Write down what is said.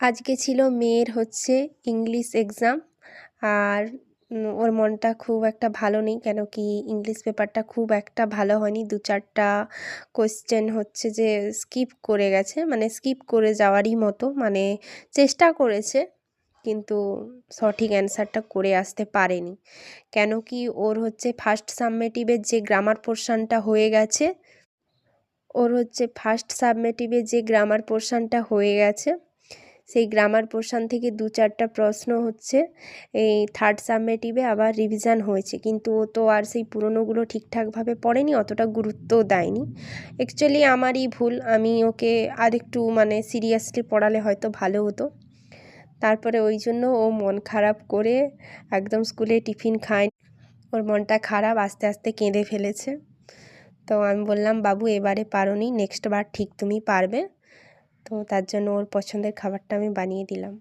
আজকে ছিল মেয়ের হচ্ছে ইংলিশ এক্সাম আর ওর মনটা খুব একটা ভালো নেই, কেন কি ইংলিশ পেপারটা খুব একটা ভালো হয়নি। দু চারটা কোয়েশ্চেন হচ্ছে যে স্কিপ করে গেছে মানে স্কিপ করে যাওয়ারই মতো মানে চেষ্টা করেছে, কিন্তু সঠিক অ্যান্সারটা করে আসতে পারেনি। কেন কি ওর হচ্ছে ফার্স্ট সাবমেটিভের যে গ্রামার পোর্শনটা হয়ে গেছে, ওর হচ্ছে ফার্স্ট সাবমেটিভে যে গ্রামার পোর্শনটা হয়ে গেছে সেই গ্রামার পোর্শন থেকে দু চারটা প্রশ্ন হচ্ছে, এই থার্ড সাবমেটিভে আবার রিভিশন হয়েছে। কিন্তু ও তো আর সেই পুরনোগুলো ঠিকঠাকভাবে পড়েনি, অতটা গুরুত্বও দেয়নি। অ্যাকচুয়ালি আমারই ভুল, আমি ওকে আরেকটু মানে সিরিয়াসলি পড়ালে হয়তো ভালো হতো। তারপরে ওই জন্য ও মন খারাপ করে একদম স্কুলে টিফিন খায় ওর মনটা খারাপ, আস্তে আস্তে কেঁদে ফেলেছে। তো আমি বললাম, বাবু, এবারে পারো নি নেক্সট বার ঠিক তুমি পারবে। তো তার জন্য ওর পছন্দের খাবারটা আমি বানিয়ে দিলাম।